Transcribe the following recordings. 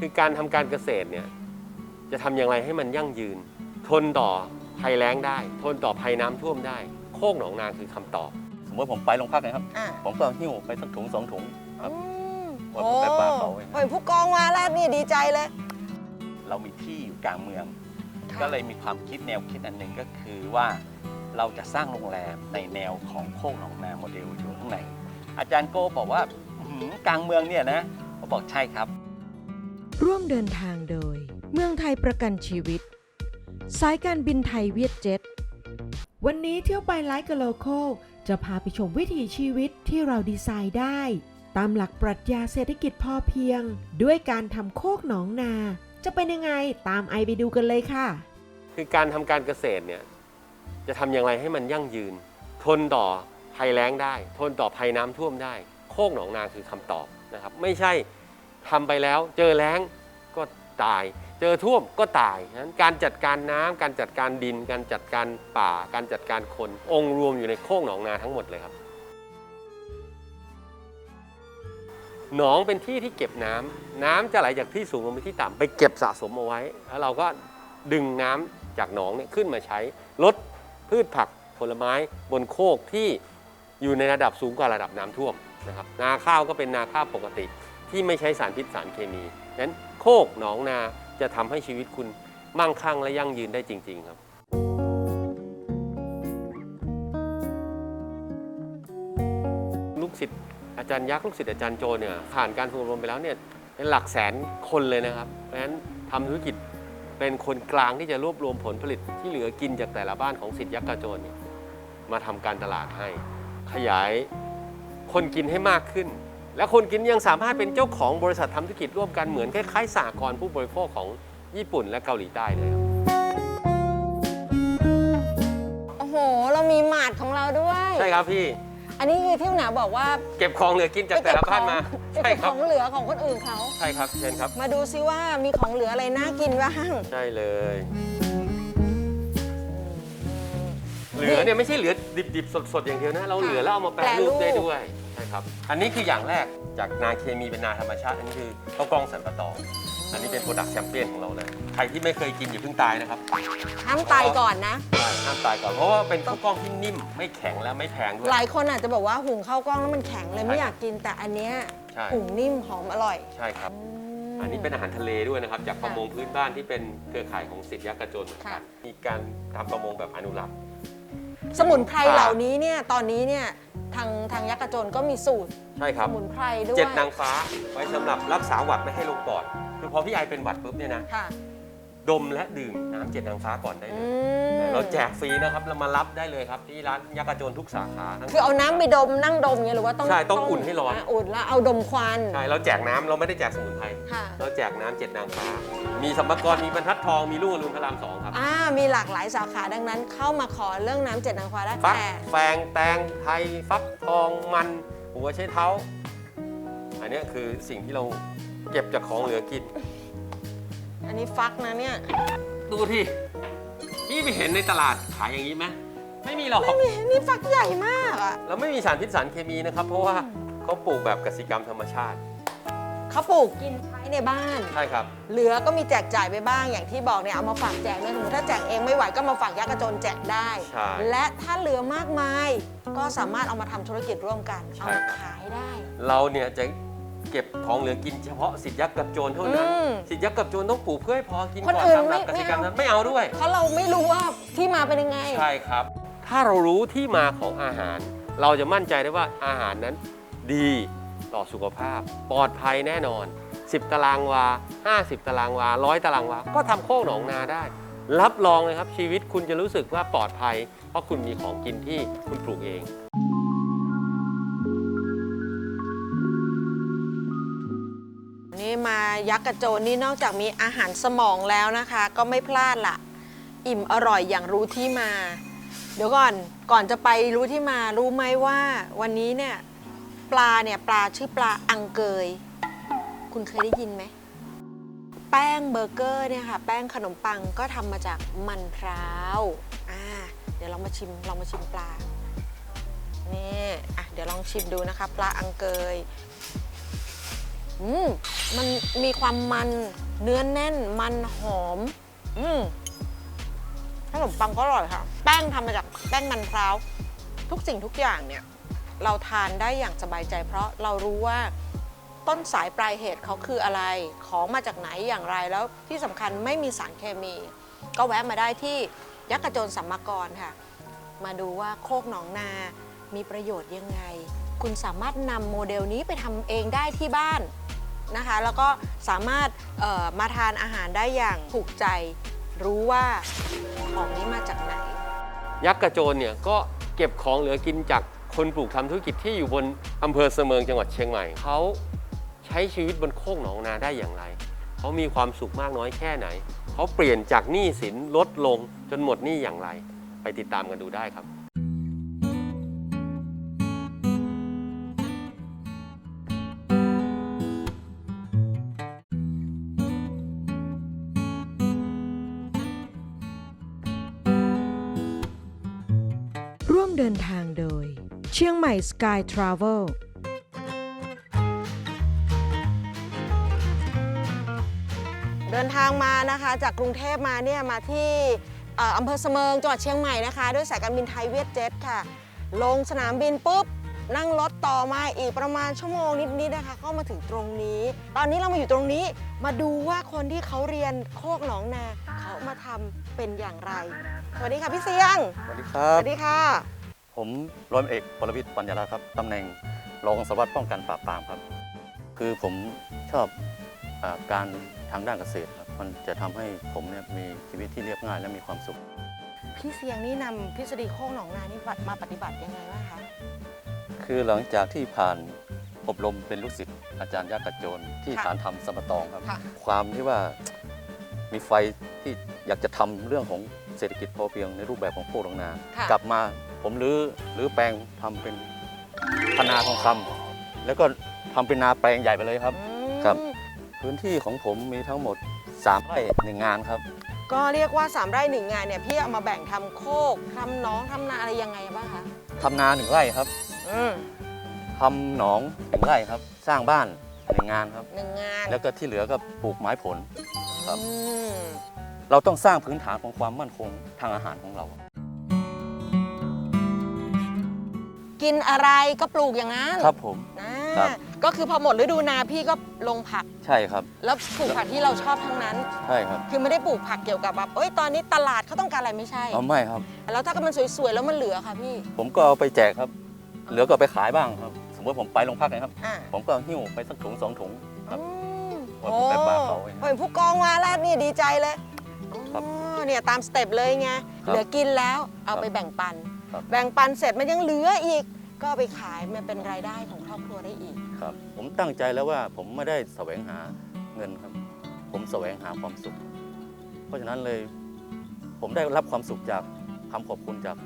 คือการทำการเกษตรเนี่ยจะทำอย่างไรให้มันยั่งยืน ทนต่อภัยแล้งได้ ทนต่อภัยน้ำท่วมได้ โคกหนองนาคือคำตอบ สมมติผมไปโรงพักนะครับอะผมก็หิ้วไปสักถุงสองถุงครับอืมว่าโอ้ผมไปปลาเขาไว้โอ้ยผู้กองมาแล้วนี่ดีใจเลย เรามีที่อยู่กลางเมืองค่ะก็เลยมีความคิดแนวคิดอันหนึ่งก็คือว่าเราจะสร้างโรงแรมในแนวของโคกหนองนาโมเดลอยู่ข้างในอาจารย์โก้บอกว่าอื้อหือกลางเมืองเนี่ยนะผมบอกใช่ครับ ร่วมเดินทางโดย เมืองไทยประกันชีวิต สายการบินไทยเวียดเจ็ต วันนี้เที่ยวไปไลฟ์กับโลโคจะพาไปชมวิถีชีวิตที่เราดีไซน์ได้ ตามหลักปรัชญาเศรษฐกิจพอเพียง ด้วยการทำโคกหนองนา จะเป็นยังไงตามไอไปดูกันเลยค่ะ คือการทำการเกษตรเนี่ยจะทำอย่างไรให้มันยั่งยืน ทนต่อภัยแล้งได้ ทนต่อภัยน้ำท่วมได้ โคกหนองนาคือคำตอบนะครับ ไม่ใช่ ทำไปแล้ว เจอแล้งก็ตาย เจอท่วมก็ตายนั้นการจัดการน้ำการจัดการดิน การจัดการป่า การจัดการคน องค์รวมอยู่ในโคกหนองนาทั้งหมดเลยครับ หนองเป็นที่ที่เก็บน้ำน้ำจะไหลจากที่สูงลงไปที่ต่ำไปเก็บสะสมเอาไว้ แล้วเราก็ดึงน้ำจากหนองเนี่ยขึ้นมาใช้ลดพืชผักผลไม้บนโคกที่อยู่ในระดับสูงกว่าระดับน้ำท่วมนะครับนาข้าวก็เป็นนาข้าวปกติ ที่ไม่ใช้สารพิษสารเคมีนั้นโคกหนองนาจะทำให้ชีวิตคุณมั่งคั่งและยั่งยืนได้จริง ๆ ครับลูกศิษย์อาจารย์ยักษ์ลูกศิษย์อาจารย์โจเนี่ยผ่านการฝึกอบรมไปแล้วเนี่ยเป็นหลักแสนคนเลยนะครับเพราะฉะนั้นทำธุรกิจเป็นคนกลางที่จะรวบรวมผลผลิตที่เหลือกินจากแต่ละบ้านของศิษย์ยักษ์กระโจนเนี่ยมาทำการตลาดให้ ขยายคนกินให้มากขึ้น และคนกินยังสามารถเป็นเจ้าของบริษัททำธุรกิจร่วมกันเหมือนคล้ายๆสหกรณ์ผู้บริโภคของญี่ปุ่นและเกาหลีใต้เลยครับโอ้โห เรามีหมาดของเราด้วย ใช่ครับพี่ อันนี้คือที่คุณหนาบอกว่าเก็บของเหลือกินจากแต่ละบ้านมาไปใช่เก็บคขรับองเหลือของคนอื่นเขา ใช่ครับเชิญครับ มาดูซิว่ามีของเหลืออะไรน่ากินบ้าง ใช่เลย เหลือเนี่ยไม่ใช่เหลือดิบๆ สดๆ อย่างเดียวนะ เราเหลือแล้วเอามาแปรรูปได้ด้วยใช่ครับ อันนี้คืออย่างแรกจากนาเคมีเป็นนาธรรมชาติ อันนี้คือข้าวกล้องสันปะตอง อันนี้เป็นโปรดักต์แชมเปี้ยนของเราเลย ใครที่ไม่เคยกินอย่าเพิ่งตายนะครับห้ามตายก่อนนะใช่ห้ามตายก่อน เพราะว่าเป็นข้าวกล้องที่นิ่มไม่แข็งและไม่แพงด้วย หลายคนอาจจะบอกว่าหุงข้าวกล้องแล้วมันแข็งเลยไม่ใช่อยากกินแต่อันเนี้ยใช่หุงนิ่มหอมอร่อย ใช่ครับมอันนี้เป็นอาหารทะเลด้วยนะครับ จากประมงพื้นบ้านที่เป็นเครือข่ายของสิทธิยักษ์กระโจนเหมือนกัค่ะนมีการทำประมงแบบอนุรักษ์ สมุนไพรเหล่านี้เนี่ยตอนนี้เนี่ยทางทางยักษ์กระโจนก็มีสูตรใช่คสรับมุนไพรด้วยเจ็ดนางฟ้าไว้สำหรับรักษาหวัดไม่ให้ลงปอด คือพอพี่ไอเป็นหวัดปุ๊บเนี่ยนะ ค่ะดมและดื่มน้ำเจ็ดนางฟ้าก่อนได้เลอืย ม เราแจกฟรีนะครับเรามารับได้เลยครับที่ร้านยักษ์กระโจนทุกสาขาทั้งคือเอาน้ำไปดมนั่งดมเงี้ยหรือว่าต้องใช่ต้องอุ่นให้ร้อนะอุ่นแล้วเอาดมควัน ใช่เราแจกน้ำเราไม่ได้แจกสมุนไพรค่ะ เราแจกน้ำเจ็ดนางฟ้ามีสัมภากรมีบรรทัดทองมีลูกอรุณพระรามสองครับอ่ามีหลากหลายสาขาดังนั้น เข้ามาขอเรื่องน้ำเจ็ดนางฟ้าได้ฟักแต่แฟงแตงไทยฟักทองมัน หัวใช้เท้า อันเนี้ยคือสิ่งที่เราเก็บจากของเหลือกิน อันนี้ฟักนะเนี่ย ดูที่ พี่ไปเห็นในตลาดขายอย่างนี้ไหมไม่มีหรอก นี่นี่ฟักใหญ่มากอะเราไม่มีสารพิษสารเคมีนะครับ เพราะว่าเขาปลูกแบบกสิกรรมธรรมชาติ เขาปลูกกินใช้ในบ้าน ใช่ครับ เหลือก็มีแจกจ่ายไปบ้างอย่างที่บอกเนี่ยเอามาฝากแจกเนี่ยสมมติถ้าแจกเองไม่ไหวก็มาฝากยักษ์กระโจนแจกได้ ใช่และถ้าเหลือมากมาย ก็สามารถเอามาทำธุรกิจร่วมกันใช่เอามาขายได้ เราเนี่ยจะ เก็บของเหลือกินเฉพาะสิทธิยักษ์กับโจรเท่านั้น อืมสิทธิยักษ์กับโจรต้องปลูกเพื่อให้พอกินคนก่อนอื่นตามหลักไม่กสิกรรมไม่เอา นั้นไม่เอาด้วย เพราะเราไม่รู้ว่าที่มาเป็นยังไง ใช่ครับ ถ้าเรารู้ที่มาของอาหาร เราจะมั่นใจได้ว่าอาหารนั้นดีต่อสุขภาพ ปลอดภัยแน่นอน 10 ตารางวา 50 ตารางวา 100 ตารางวา ก็ทำโคกหนองนาได้ รับรองเลยครับชีวิตคุณจะรู้สึกว่าปลอดภัย เพราะคุณมีของกินที่คุณปลูกเอง มายักษ์กระโจนนี่นอกจากมีอาหารสมองแล้วนะคะ ก็ไม่พลาดละอิ่มอร่อยอย่างรู้ที่มา เดี๋ยวก่อนก่อนจะไปรู้ที่มารู้ไหมว่า วันนี้เนี่ยปลาเนี่ยปลาชื่อปลาอังเกย คุณเคยได้ยินไหมแป้งเบอร์เกอร์เนี่ยค่ะ แป้งขนมปังก็ทำมาจากมันพร้าวอ่าเดี๋ยวเรามาชิมลองมาชิมปลานี่อะเดี๋ยวลองชิมดูนะคะ ปลาอังเกย อืมมันมีความมันเนื้อแน่นมันหอม อืมขนมปังก็อร่อยค่ะ แป้งทำมาจากแป้งมันพร้าว ทุกสิ่งทุกอย่างเนี่ย เราทานได้อย่างสบายใจ เพราะเรารู้ว่าต้นสายปลายเหตุเขาคืออะไร ของมาจากไหนอย่างไรแล้วที่สำคัญไม่มีสารเคมี ก็แวะมาได้ที่ยักษ์กระโจนสัมมากรค่ะ มาดูว่าโคกหนองนา มีประโยชน์ยังไง คุณสามารถนำโมเดลนี้ไปทำเองได้ที่บ้าน นะคะ แล้วก็สามารถมาทานอาหารได้อย่างถูกใจ รู้ว่าของนี้มาจากไหน ยักษ์กระโจนเนี่ยก็เก็บของเหลือกินจากคนปลูกทำธุรกิจที่อยู่บนอำเภอเสมิงจังหวัดเชียงใหม่เขาใช้ชีวิตบนโคกหนองนาได้อย่างไรเขามีความสุขมากน้อยแค่ไหนเขาเปลี่ยนจากหนี้สินลดลงจนหมดหนี้อย่างไร ไปติดตามกันดูได้ครับ ชียงใหม่สกายทราเวลเดินทางมานะคะจากกรุงเทพมาเนี่ยมาที่เอ่ออำเภอเสมิงจังหวัดเชียงใหม่นะคะ ด้วยสายการบินไทยเวียดเจ็ตค่ะ ลงสนามบินปุ๊บ นั่งรถต่อมาอีกประมาณชั่วโมงนิดๆนะคะก็มาถึงตรงนี้ ตอนนี้เรามาอยู่ตรงนี้มาดูว่าคนที่เขาเรียนโคกหนองนาเขามาทำเป็นอย่างไร สวัสดีค่ะพี่เสียง สวัสดีคสรับวัสดีค่ะ ผมร้อยเอกปรวิทย์ปัญญาลาครับตำแหน่งรองสารวัตรป้องกันปราบปรามครับ คือผมชอบอาการทางด้านเกษตรครับมันจะทำให้ผมเนี่ยมีชีวิตที่เรียบง่ายและมีความสุข พี่เสียงนี่นำทฤษฎีโคกหนองนานี่มาปฏิบัติยังไงบ้างคะคือหลังจากที่ผ่านอบรมเป็นลูกศิษย์อาจารย์ยากระโจนที่ค่ะฐานธรรมสมตองครับค่ะความที่ว่ามีไฟที่อยากจะทำเรื่องของเศรษฐกิจพอเพียงในรูปแบบของโคกหนองนาค่ะกลับมา ผมรื้อรื้อแปลงทำเป็นพนาทองคำแล้วก็ทำเป็นนาแปลงใหญ่ไปเลยครับอืมครับ พื้นที่ของผมมีทั้งหมด3ไร่หนึ่งงานครับ ก็เรียกว่า 3 ไร่หนึ่งงานเนี่ยพี่เอามาแบ่งทำโคกทำหน้องทำนาอะไรยังไงบ้างคะทำนาหนึ่งไร่ครับอืมทำหนองหนึ่งไร่ครับ สร้างบ้านหนึ่งงานครับหนึ่งงาน แล้วก็ที่เหลือก็ปลูกไม้ผลครับอืมเราต้องสร้างพื้นฐานของความมั่นคงทางอาหารของเรา กินอะไรก็ปลูกอย่างนั้นครับผมนะครับ ก็คือพอหมดฤดูนาพี่ก็ลงผัก ใช่ครับ แล้วปลูกผักที่เราชอบทั้งนั้น ใช่ครับคือไม่ได้ปลูกผักเกี่ยวกับแบบเอ้ยตอนนี้ตลาดเขาต้องการอะไรไม่ใช่ เอาไม่ครับ แล้วถ้าเกิดมันสวยๆแล้วมันเหลือค่ะพี่ผมก็เอาไปแจกครับ เหลือก็เอาไปขายบ้างครับ สมมติผมไปโรงพักนะครับ อ่าผมก็หิ้วไปสักถุงสองถุง ครับอืมว่าโอ้ผมไปบ้านเขาเองเห็นผู้กองมาแล้วนี่ดีใจเลยครับอ๋อเนี่ยตามสเต็ปเลยไงครับ เหลือกินแล้วเอาครับไปแบ่งปันครับ แบ่งปันเสร็จมันยังเหลืออีก ก็เอาไปขายมันเป็นรายได้ของครอบครัวได้อีก ครับ ผมตั้งใจแล้วว่าผมไม่ได้แสวงหาเงินครับ ผมแสวงหาความสุข เพราะฉะนั้นเลย ผมได้รับความสุขจากคำขอบคุณจาก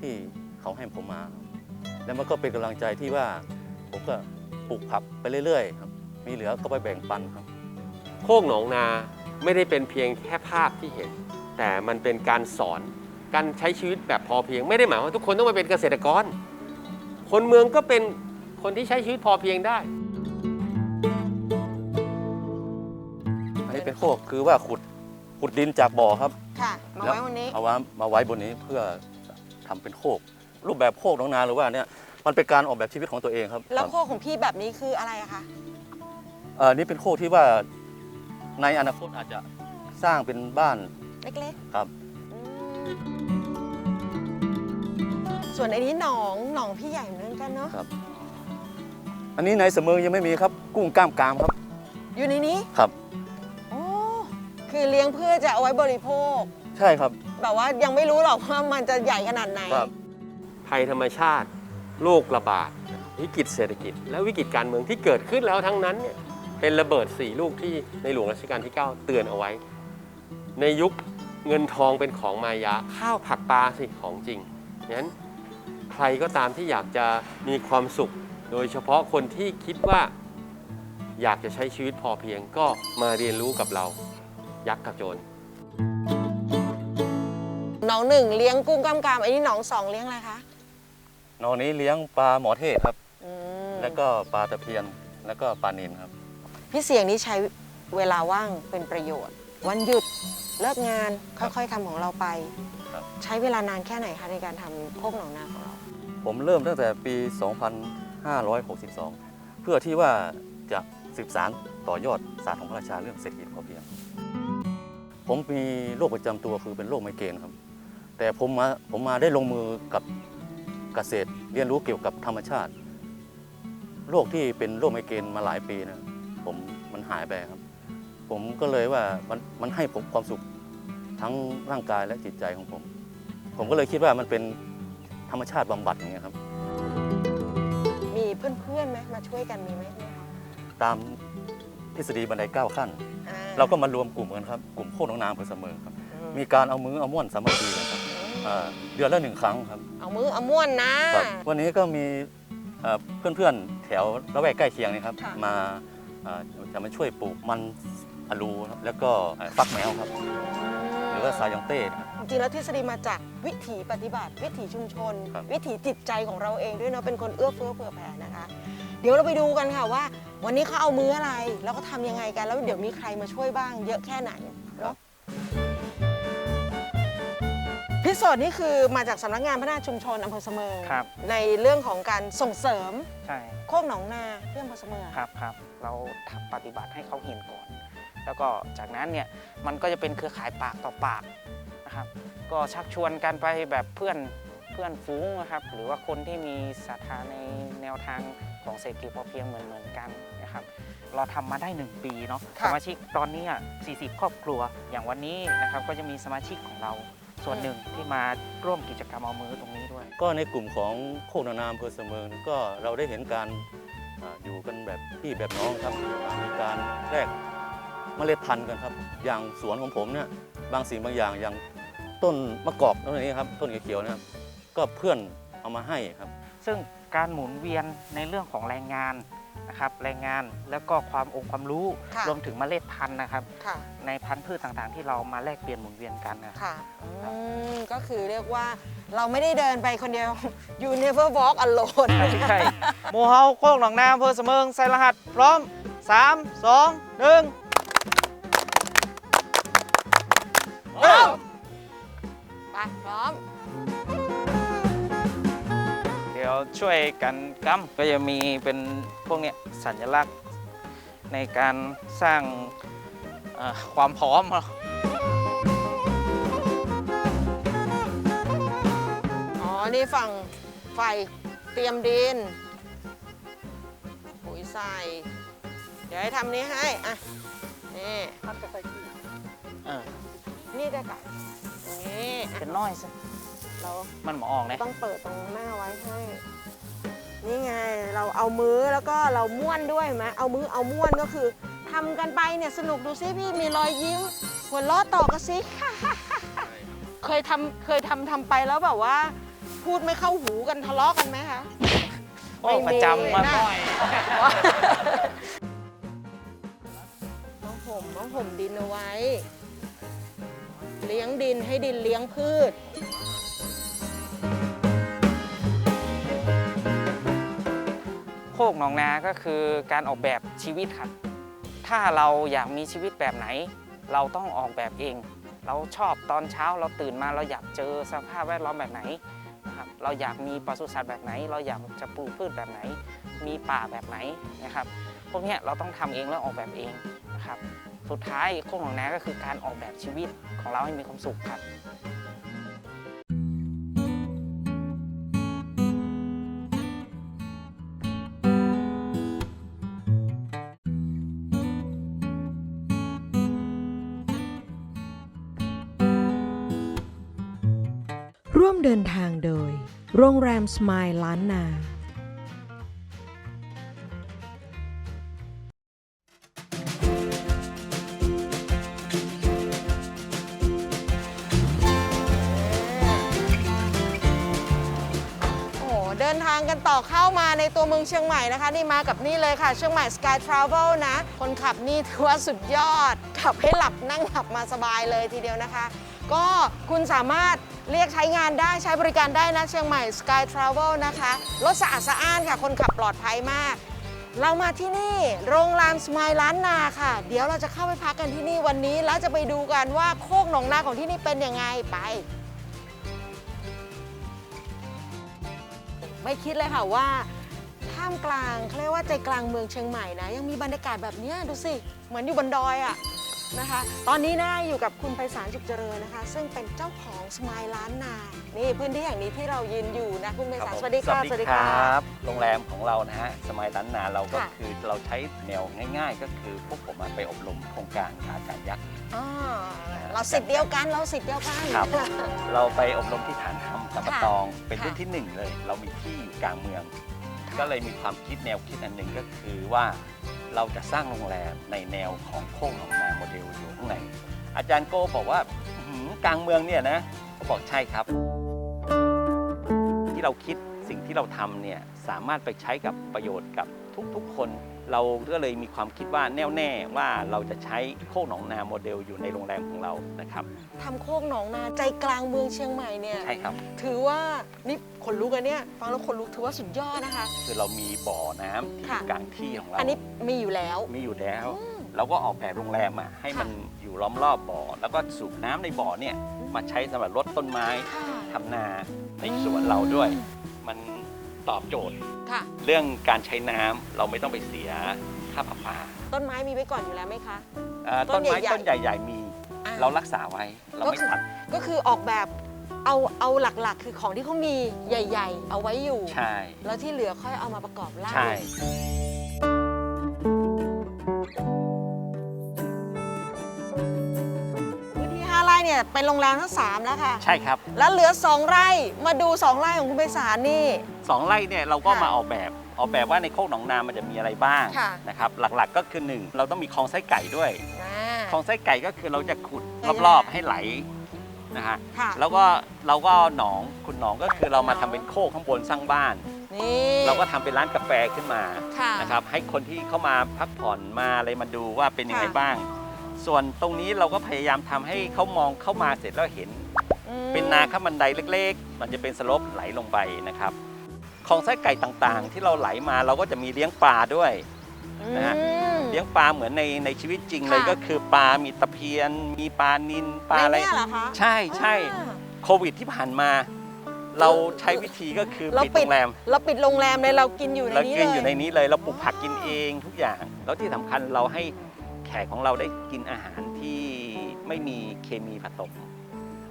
ที่เขาให้ผมมา แล้วมันก็เป็นกำลังใจที่ว่า ผมก็ปลูกผักไปเรื่อยๆครับ มีเหลือก็ไปแบ่งปันครับ โคกหนองนาไม่ได้เป็นเพียงแค่ภาพที่เห็น แต่มันเป็นการสอน การใช้ชีวิตแบบพอเพียง ไม่ได้หมายว่าทุกคนต้องมาเป็นเกษตรกร คนเมืองก็เป็นคนที่ใช้ชีวิตพอเพียงได้อันนี้เป็นโคกคือว่าขุดขุดดินจากบ่อครับค่ะ มาไว้วันนี้ เอาไว้มาไว้บนนี้เพื่อทำเป็นโคก รูปแบบโคกน้องนาหรือว่าเนี่ยมันเป็นการออกแบบชีวิตของตัวเองครับแล้วครับโคกของพี่แบบนี้คืออะไรอะคะ เอ่อนี่เป็นโคกที่ว่าในอนาคตอาจจะสร้างเป็นบ้านเล็กครับๆอืม ส่วนอันนี้หนองหนองพี่ใหญ่เหมือนกันเนาะอันนี้ในเสมอยังไม่มีครับ กุ้งกล้ามกรามครับ อยู่ในนี้ครับ โอ้คือเลี้ยงเพื่อจะเอาไว้บริโภค ใช่ครับ แบบว่ายังไม่รู้หรอกว่ามันจะใหญ่ขนาดไหน ครับ ภัยธรรมชาติ โรคระบาด วิกฤตเศรษฐกิจ และวิกฤตการเมืองที่เกิดขึ้นแล้วทั้งนั้นเนี่ยเป็นระเบิด4ลูกที่ในหลวงรัชกาลที่ 9 เตือนเอาไว้ ในยุค เงินทองเป็นของมายาข้าวผักปลาสิของจริงงั้นใครก็ตามที่อยากจะมีความสุข โดยเฉพาะคนที่คิดว่าอยากจะใช้ชีวิตพอเพียงก็มาเรียนรู้กับเรา ยักษ์กับโจรหนองหนึ่งเลี้ยงกุ้งกล้ามกรามอันนี้หนองสองเลี้ยงอะไรคะนอกนี้เลี้ยงปลาหมอเทศครับ อืมแล้วก็ปลาตะเพียนแล้วก็ปลานิลครับ พี่เสียงนี่ใช้เวลาว่างเป็นประโยชน์ วันหยุดเลิกงานค่อยๆทำของเราไป ครับ ใช้เวลานานแค่ไหนคะในการทำโคกหนองนาของเรา ผมเริ่มตั้งแต่ปี 2562 เพื่อที่ว่าจะสืบสารต่อยอดศาสตร์ของพระราชาเรื่องเศรษฐกิจพอเพียง ผมมีโรคประจำตัวคือเป็นโรคไมเกรนครับ แต่ผมมาผมมาได้ลงมือกับเกษตรเรียนรู้เกี่ยวกับธรรมชาติ โรคที่เป็นโรคไมเกรนมาหลายปีนะผมมันหายไปครับ ผมก็เลยว่ามันมันให้ผมความสุขทั้งร่างกายและจิตใจของผม ผมก็เลยคิดว่ามันเป็นธรรมชาติบำบัดอย่างเงี้ยครับ มีเพื่อนๆไหมมาช่วยกันมีไหมพี่คะตามทฤษฎีบันไดเก้าขั้นอ่เราก็มารวมกลุ่มกันครับ กลุ่มโคกหนองนาอำเภอเสมอครับอืมมีการเอามือเอาม่วนสามัคคีกันครับอ่าเดือนละหนึ่งครั้งครับ เอามือเอาม้วนนะครับวันนี้ก็มีเอ่อเพื่อนๆแถวละแวกใกล้เคียงนี่ครับค่ะมาเอ่อจะมาช่วยปลูกมัน อะลูครับแล้วก็เอ่อฟักแมวครับ หรือว่าซายองเต้นะครับ จริงๆแล้วทฤษฎีมาจากวิถีปฏิบัติ วิถีชุมชน ครับ วิถีจิตใจของเราเองด้วยเนาะเป็นคนเอื้อเฟื้อเผื่อแผ่นะคะ เดี๋ยวเราไปดูกันค่ะว่า วันนี้เขาเอามืออะไร แล้วก็ทำยังไงกันแล้วเดี๋ยวมีใครมาช่วยบ้าง เยอะแค่ไหนเนาะพิโซดนี่คือมาจากสำนักงานพัฒนาชุมชนอำเภอเสมิงครับ ในเรื่องของการส่งเสริมใช่ โคกหนองนาที่อำเภอเสมิงครับครับ เราทำปฏิบัติให้เขาเห็นก่อน แล้วก็จากนั้นเนี่ยมันก็จะเป็นเครือข่ายปากต่อปากนะครับ ก็ชักชวนกันไปแบบเพื่อนเพื่อนฝูงนะครับ หรือว่าคนที่มีศรัทธาในแนวทางของเศรษฐกิจพอเพียงเหมือนเหมือนกันนะครับ เราทำมาได้ 1 ปีเนาะสมาชิกตอนนี้อะ40 ครอบครัวอย่างวันนี้นะครับก็จะมีสมาชิกของเราส่วนหนึ่งที่มาร่วมกิจกรรมเอามือตรงนี้ด้วย ก็ในกลุ่มของโคกหนองนาอำเภอเสมอก็เราได้เห็นการอ่าอยู่กันแบบพี่แบบน้องครับอ่ามีการแลกเมล็ดพันธุ์กันครับ อย่างสวนของผมเนี่ยบางสิ่งบางอย่างอย่างต้นมะกอกต้นนี้ครับต้นเขียวๆนะครับก็เพื่อนเอามาให้ครับ ซึ่งการหมุนเวียนในเรื่องของแรงงานนะครับแรงงานแล้วก็ความองค์ความรู้ค่ะรวมถึงเมล็ดพันธุ์นะครับ ค่ะ ในพันธุ์พืชต่างๆ ที่เรามาแลกเปลี่ยนหมุนเวียนกันนะครับ ค่ะอืมก็คือเรียกว่าเราไม่ได้เดินไปคนเดียว you never walk alone ใช่หมูเฮาโคกหนองนาอำเภอเสมิงใส่รหัสพร้อม 3 2 1 ไปพร้อม เดี๋ยวช่วยกันกำก็จะมีเป็นพวกเนี้ยสัญลักษณ์ในการสร้างเอ่อความพร้อมอ๋อ นี่ฝั่งไฟเตรียมดินปุ๋ยใส่ เดี๋ยวให้ทำนี้ให้ อะ นี่เออ นี่ได้ก่อนนี่อะเป็นน้อยสิเรามันหมอออกนะต้องเปิดตรงหน้าไว้ให้ นี่ไง เราเอามือแล้วก็เราม้วนด้วยเห็นไหมเอามือเอาม้วนก็คือทำกันไปเนี่ยสนุกดูซิพี่มีรอยยิ้มหัวเราะต่อกันสิเคยทำเคยทำทำไปแล้วแบบว่า พูดไม่เข้าหูกันทะเลาะกันไหมคะ โอ้ประจำมาหน่อย ต้องห่มต้องห่มดินเอาไว้ เลี้ยงดินให้ดินเลี้ยงพืช โคกหนองนาก็คือการออกแบบชีวิตครับ ถ้าเราอยากมีชีวิตแบบไหน เราต้องออกแบบเอง เราชอบตอนเช้าเราตื่นมาเราอยากเจอสภาพแวดล้อมแบบไหนนะครับเราอยากมีปศุสัตว์แบบไหน เราอยากจะปลูกพืชแบบไหน มีป่าแบบไหนนะครับพวกนี้เราต้องทำเองแล้วออกแบบเองนะครับ สุดท้ายโคกหนองนาก็คือการออกแบบชีวิตของเราให้มีความสุขครับร่วมเดินทางโดย โรงแรมสมายล้านนา ตัวเมืองเชียงใหม่นะคะ นี่มากับนี่เลยค่ะ เชียงใหม่ Sky Travel นะ คนขับนี่ถือว่าสุดยอด ขับให้หลับนั่งหลับมาสบายเลยทีเดียวนะคะ ก็คุณสามารถเรียกใช้งานได้ใช้บริการได้นะเชียงใหม่ Sky Travel นะคะ รถสะอาดสะอ้านค่ะ คนขับปลอดภัยมาก เรามาที่นี่โรงแรมสมายล้านนาค่ะ เดี๋ยวเราจะเข้าไปพักกันที่นี่วันนี้ แล้วจะไปดูกันว่าโคกหนองนาของที่นี่เป็นยังไงไป ไม่คิดเลยค่ะว่า ท่ามกลางเขาเรียกว่าใจกลางเมืองเชียงใหม่นะ ยังมีบรรยากาศแบบเนี้ยดูสิ เหมือนอยู่บนดอยอะนะคะ ตอนนี้นะอยู่กับคุณไพศาลสุขเจริญนะคะ ซึ่งเป็นเจ้าของสมายล้านนานี่พื้นที่อย่างนี้ที่เรายืนอยู่นะคุณไพศาลสวัสดีค่ะสวัสดีครับ โรงแรมของเรานะฮะสมัยล้านนาเราก็ค่ะ คือเราใช้แนวง่าย ๆ ก็คือพวกผมอะไปอบรมโครงการอาจารย์ยักษ์อ๋อเราสิทธิ์เดียวกันเราสิทธิ์เดียวกัน ครับ เราไปอบรมที่ฐานธรรมสัมปะตองเป็นค่ะ รุ่นที่หนึ่งเลย เรามีที่อยู่กลางเมือง ก็เลยมีความคิดแนวคิดอันหนึ่งก็คือว่าเราจะสร้างโรงแรมในแนวของโค้งหนองนาโมเดลอยู่ข้างในอาจารย์โก้บอกว่ากลางเมืองเนี่ยนะผมบอกใช่ครับ ที่เราคิดสิ่งที่เราทำเนี่ยสามารถไปใช้กับประโยชน์กับทุกๆคน เราก็เลยมีความคิดว่าแน่วแน่ว่าเราจะใช้โค้งหนองนาโมเดลอยู่ในโรงแรมของเรานะครับทำโคกหนองนาใจกลางเมืองเชียงใหม่เนี่ยใช่ครับ ถือว่านี่ขนลุกอันเนี่ยฟังแล้วขนลุกถือว่าสุดยอดนะคะ คือเรามีบ่อน้ำที่อค่ะ ยู่กลางที่ของเราอันนี้มีอยู่แล้ว มีอยู่แล้วอืมเราก็ออกแบบโรงแรมอะให้มันอยู่ล้อมรอบบ่อ แล้วก็สูบน้ำในบ่อเนี่ยมาใช้สำหรับรดต้นไม้ ค่ะ ทำนาในสวนเราด้วย มัน ตอบโจทย์ ค่ะ เรื่องการใช้น้ำเราไม่ต้องไปเสียค่าประปาต้นไม้มีไว้ก่อนอยู่แล้วไหมคะ เอ่อต้ต้นนไม้ใหญ่ๆ ต้นใหญ่ ๆ มี อะ เรารักษาไว้เราไม่ตัดก็คือออกแบบเอาเอาหลักๆ คือของที่เขามีใหญ่ ๆ เอาไว้อยู่ ใช่ แล้วที่เหลือค่อยเอามาประกอบร่างใช่ พื้นที่5ไร่เนี่ยเป็นโรงแรมทั้งสามแล้วค่ะ ใช่ครับ แล้วเหลือ 2 ไร่มาดู 2 ไร่ของคุณไพศาลนี่ สองไร่เนี่ยเราก็ค่ะมาออกแบบออกแบบว่าในโคกหนองนามันจะมีอะไรบ้างค่ะ นะครับหลักๆก็คือหนึ่งเราต้องมีคลองไส้ไก่ด้วยอ่า คลองไส้ไก่ก็คือเราจะขุดให้รอบไหลๆให้ไหลนะฮะค่ะ แล้วก็เราก็เอาหนองขุดหนองก็คือเรามาหนทำองเป็นโคกข้างบนสร้างบ้าน นี่เราก็ทำเป็นร้านกาแฟขึ้นมา ค่ะ นะครับให้คนที่เข้ามาพักผ่อนมาอะไรมาดูว่าเป็นยังไงค่ะ บ้าง ส่วนตรงนี้เราก็พยายามทำให้เขามองเข้ามาเสร็จแล้วเห็น อืมเป็นนาข้ามบันไดเล็ก ๆ มันจะเป็นสลบไหลลงไปนะครับค ลองไส้ไก่ต่างๆ ที่เราไหลมาเราก็จะมีเลี้ยงปลาด้วยนะฮะอืมเลี้ยงปลาเหมือนในในชีวิตจริงเลยค่ะ ก็คือปลา มีตะเพียน มีปลานินปลาอะไรในเนี่ยเหรอคะใช่ใช่อ่า โควิดที่ผ่านมา เราใช้วิธีก็คือเราปิดปิโรดงแรม เราปิดโรงแรมเลยเรากินอยู่ในเรานี้กินเลยอยู่ในนี้เลยเราปลูกผักกินเองทุกอย่าง แล้วที่สำคัญเราให้แขกของเราได้กินอาหารที่ไม่มีเคมีผสม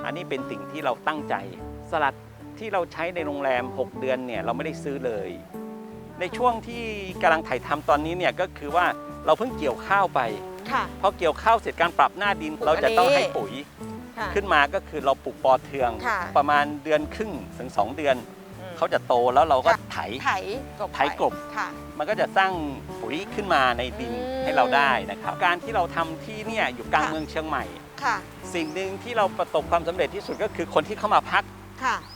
อันนี้เป็นสิ่งที่เราตั้งใจสลัด ที่เราใช้ในโรงแรม 6 เดือนเนี่ยเราไม่ได้ซื้อเลย ในช่วงที่กำลังถ่ายทำตอนนี้เนี่ยก็คือว่าเราเพิ่งเกี่ยวข้าวไปค่ะ พอเกี่ยวข้าวเสร็จการปรับหน้าดิน ปลูกเราจะต้องอันนี้ ให้ปุ๋ย ค่ะ ขึ้นมาก็คือเราปลูกปอเทือง ค่ะ ประมาณเดือนครึ่งถึง2เดือน อืม เขาจะโตแล้วเราก็ค่ะ ไถ ไถกบไถกบ ค่ะ มันก็จะสร้างปุ๋ยขึ้นมาในดินอืมให้เราได้นะครับ การที่เราทำที่เนี่ยอยู่กลางค่ะ เมืองเชียงใหม่ ค่ะ สิ่งหนึ่งที่เราประสบความสำเร็จที่สุดก็คือคนที่เข้ามาพักค่ะ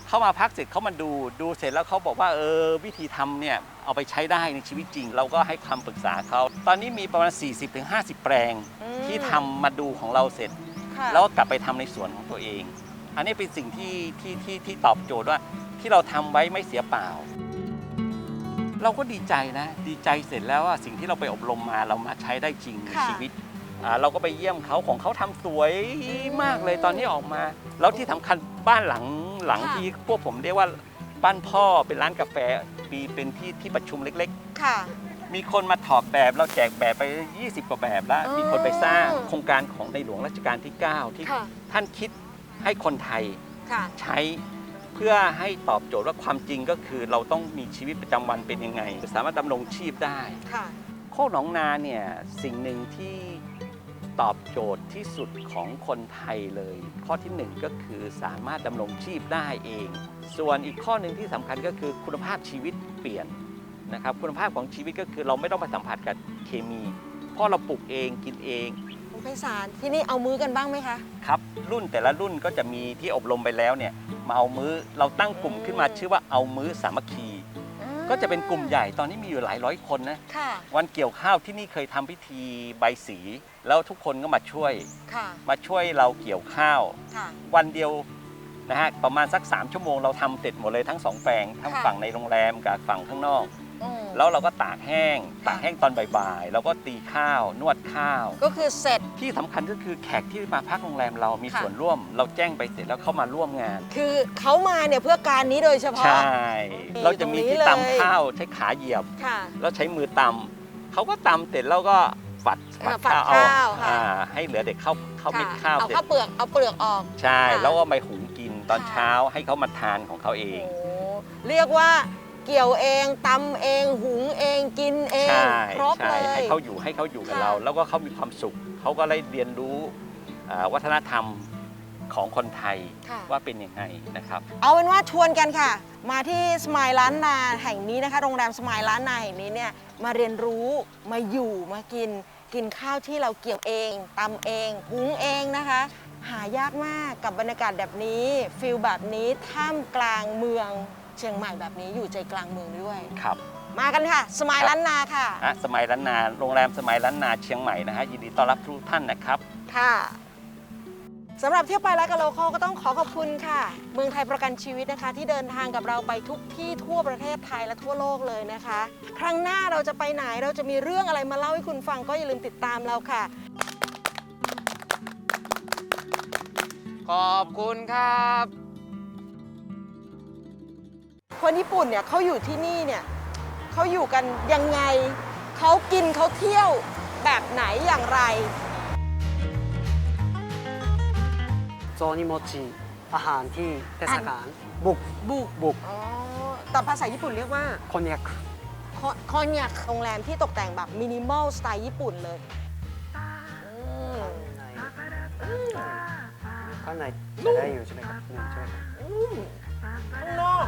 เข้ามาพักเสร็จเขามาดูดูเสร็จแล้วเขาบอกว่าเออวิธีทำเนี่ยเอาไปใช้ได้ในชีวิตจริง เราก็ให้คำปรึกษาเขา ตอนนี้มีประมาณ 40-50 แปลงอืมที่ทำมาดูของเราเสร็จค่ะแล้วก็กลับไปทำในสวนของตัวเอง อันนี้เป็นสิ่งที่ที่ที่ที่ตอบโจทย์ว่าที่เราทำไว้ไม่เสียเปล่า เราก็ดีใจนะ ดีใจเสร็จแล้วว่าสิ่งที่เราไปอบรมมาเรามาใช้ได้จริงในค่ะชีวิตอ่า เราก็ไปเยี่ยมเขาของเขาทำสวยมากเลยตอนที่ออกมา แล้วที่สำคัญบ้านหลังหลังค่ะที่พวกผมเรียกว่าบ้านพ่อเป็นร้านกาแฟมีเป็นที่ที่ประชุมเล็กๆ ค่ะ มีคนมาถอดแบบเราแจกแบบไป 20 กว่าแบบแล้วอ๋อมีคนไปสร้างโครงการของในหลวงรัชกาลที่ 9 ที่ค่ะท่านคิดให้คนไทยค่ะใช้เพื่อให้ตอบโจทย์ว่าความจริงก็คือเราต้องมีชีวิตประจำวันเป็นยังไง สามารถดำรงชีพได้ค่ะโคกหนองนาเนี่ยสิ่งหนึ่งที่ ตอบโจทย์ที่สุดของคนไทยเลย ข้อที่หนึ่งก็คือสามารถดำรงชีพได้เอง ส่วนอีกข้อหนึ่งที่สำคัญก็คือคุณภาพชีวิตเปลี่ยนนะครับคุณภาพของชีวิตก็คือเราไม่ต้องไปสัมผัสกับเคมีเพราะเราปลูกเองกินเองคุณไพศาลที่นี่เอามือกันบ้างไหมคะ ครับ รุ่นแต่ละรุ่นก็จะมีที่อบรมไปแล้วเนี่ยมาเอามื้อเราตั้งกลุ่มขึ้นมาชื่อว่าเอามื้อสามัคคี ก็จะเป็นกลุ่มใหญ่ตอนนี้มีอยู่หลายร้อยคนนะค่ะ วันเกี่ยวข้าวที่นี่เคยทำพิธีใบสี แล้วทุกคนก็มาช่วย ค่ะ มาช่วยเราเกี่ยวข้าว ค่ะ วันเดียวนะฮะประมาณสัก 3 ชั่วโมงเราทำเสร็จหมดเลยทั้งสองแปลงทั้งค่ะ ฝั่งในโรงแรมกับฝั่งข้างนอกอืม แล้วเราก็ตากแห้ง ตากแห้งตอนบ่ายๆเราก็ตีข้าวนวดข้าว ก็คือเสร็จที่สำคัญก็คือแขกที่มาพักโรงแรมเรามีค่ะส่วนร่วม เราแจ้งไปเสร็จแล้วเข้ามาร่วมงาน คือเขามาเนี่ยเพื่อการนี้โดยเฉพาะใช่เราจะมีที่ตรงนี้เลยตำข้าวใช้ขาเหยียบค่ะแล้วใช้มือตำเขาก็ตำเสร็จแล้วก็ฝัดอ่าฝัดข้าวค่ะอ่าให้เหลือเด็กข้าวข้าวเม็ดค่ะข้าวเอาเสร็จข้าวเปลือกเอาเปลือกออก ใช่ค่ะแล้วก็ไปหุงกินตอนค่ะเช้าให้เขามาทานของเขาเองโอ้เรียกว่า เกี่ยวเองตำเองหุงเองกินเอง ใช่ครบใช่เลยให้เขาอยู่ให้เขาอยู่กับค่ะ เรา แล้วก็เขามีความสุขเขาก็ได้เรียนรู้อ่าวัฒนธรรมของคนไทยค่ะ ว่าเป็นยังไงนะครับ เอาเป็นว่าชวนกันค่ะ มาที่สมายล้านนาแห่งนี้นะคะ โรงแรมสมายล้านนาแห่งนี้เนี่ยมาเรียนรู้มาอยู่มากิน กินข้าวที่เราเกี่ยวเองตำเองหุงเองนะคะ หายากมากกับบรรยากาศแบบนี้ฟิลแบบนี้ท่ามกลางเมือง เชียงใหม่แบบนี้อยู่ใจกลางเมืองด้วย ครับ มากันค่ะ สมายล้านนาค่ะอะสมัยล้านนาโรงแรมสมัยล้านนาเชียงใหม่นะฮะยินดีต้อนรับทุกท่านนะครับ ค่ะสำหรับเที่ยวไปแล้วกับโลคอลก็ต้องขอขอบคุณค่ะ เมืองไทยประกันชีวิตนะคะ ที่เดินทางกับเราไปทุกที่ทั่วประเทศไทยและทั่วโลกเลยนะคะ ครั้งหน้าเราจะไปไหนเราจะมีเรื่องอะไรมาเล่าให้คุณฟังก็อย่าลืมติดตามเราค่ะ ขอบคุณครับ คนญี่ปุ่นเนี่ยเขาอยู่ที่นี่เนี่ยเขาอยู่กันยังไงเขากินเขาเที่ยวแบบไหนอย่างไรโซนิโมจิอาหารที่เทศกาลบุกบุกบุกอ๋อแต่ภาษาญี่ปุ่นเรียกว่าคอนยักคอคอนยักโรงแรมที่ตกแต่งแบบมินิมอลสไตล์ญี่ปุ่นเลยอืมข้างในจะได้อยู่ใช่ไหมครับหนึ่งใช่ไหมครับข้างนอก